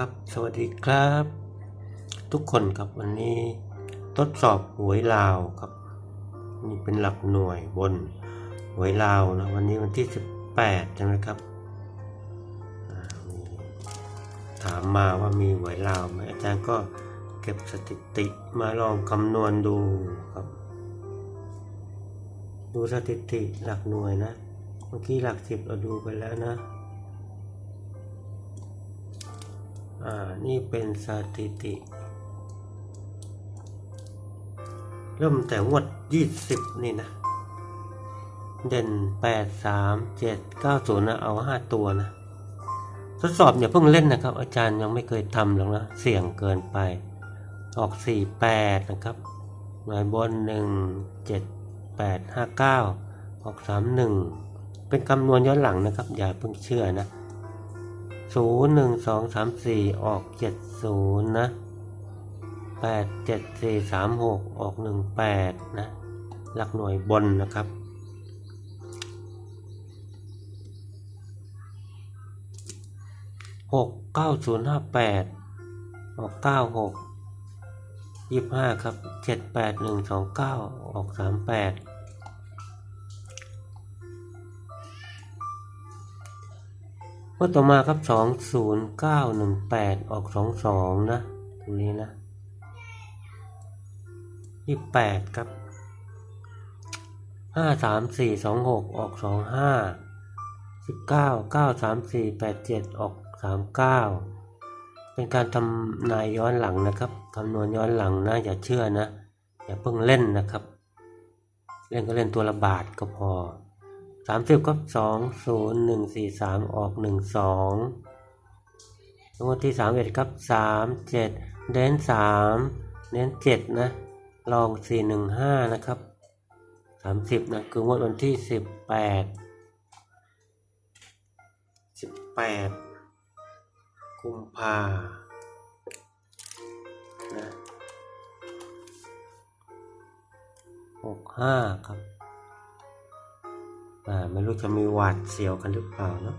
ครับสวัสดีครับ ทุกคนครับวันนี้ทดสอบหวยลาวครับนี่เป็นหลักหน่วยบนหวยลาวนะวันนี้วันที่ 18 ใช่ไหมครับถามมาว่ามีหวยลาวไหมอาจารย์ก็เก็บสถิติมาลองคำนวณดูครับ ดูสถิติหลักหน่วยนะ เมื่อกี้หลักสิบเราดูไปแล้วนะ อ่า นี่เป็นสถิติ เริ่มแต่งวดยี่สิบนี่นะ เด่นแปดสามเจ็ดเก้าศูนย์นะเอาห้าตัวนะ ทดสอบอย่าเพิ่งเล่นนะครับ อาจารย์ยังไม่เคยทำหรอกนะ เสี่ยงเกินไป ออกสี่แปดนะครับหน่วยบนหนึ่งเจ็ดแปดห้าเก้าออกสามหนึ่งเป็นคำนวณย้อนหลังนะครับ อย่าเพิ่งเชื่อนะ ศูนย์หนึ่งสองสามสี่ออกเจ็ดศูนย์นะแปดเจ็ดสี่สามหกออกหนึ่งแปดนะหลักหน่วยบนนะครับหกเก้าศูนย์ห้าแปดออกเก้าหกยี่ห้าครับเจ็ดแปดหนึ่งสองเก้าออกสามแปด ก็ต่อมาครับสองศูนย์เก้าหนึ่งแปดออกสองสองนะ ตรงนี้นะยี่แปดครับห้าสามสี่สองหกออกสองห้าสิบเก้าเก้าสามสี่แปดเจ็ดออกสามเก้าเป็นการทำนายย้อนหลังนะครับคำนวณย้อนหลังนะอย่าเชื่อนะ อย่าเพิ่งเล่นนะครับ เล่นก็เล่นตัวละบาทก็พอ สามสิบกับสองศูนย์หนึ่งสี่สามออกหนึ่งสองงวดที่สามเอ็ดครับสามเจ็ดเน้นสามเน้นเจ็ดนะลองสี่หนึ่งห้านะครับสามสิบนะคืองวดวันที่สิบแปดสิบแปดกุมภานะหกห้าครับ อ่าไม่รู้จะมีหวาดเสียวกันหรือเปล่าเนาะ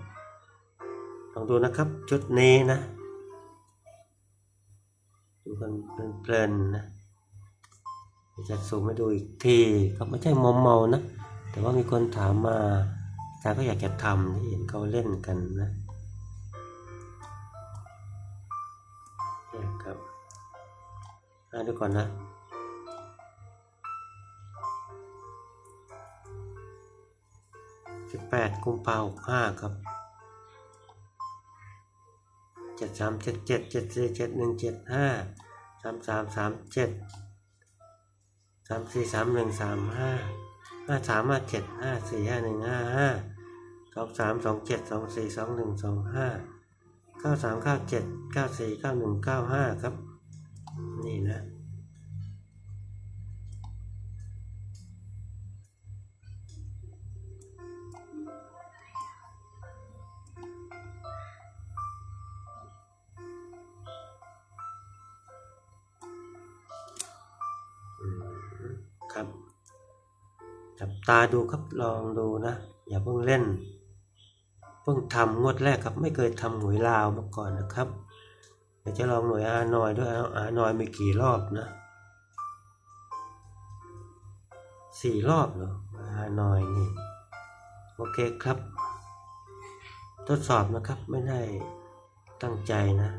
ลองดูนะครับชุดนี้นะ ดูกันเพลินๆนะจะซูมให้ดูอีกทีครับไม่ใช่มอมเมานะ แต่ว่ามีคนถามมาอาจารย์ก็อยากจะทำที่เห็นเขาเล่นกันนะนี่ครับอ่าดูก่อนนะ สิบแปดกุมภาหกห้าครับเจ็ดสามเจ็ดเจ็ดเจ็ดสี่เจ็ดหนึ่งเจ็ดห้าสามสามสามเจ็ดสามสี่นะ จับตาดูครับลองดูนะ อย่าเพิ่งเล่น เพิ่งทำงวดแรกครับไม่เคยทำหวยลาวมาก่อนนะครับเดี๋ยวจะลองหน่วยอานอยด้วยอาอานอยมีกี่รอบนะสี่รอบเหรออานอยนี่โอเคครับ ทดสอบนะครับไม่ได้ตั้งใจนะ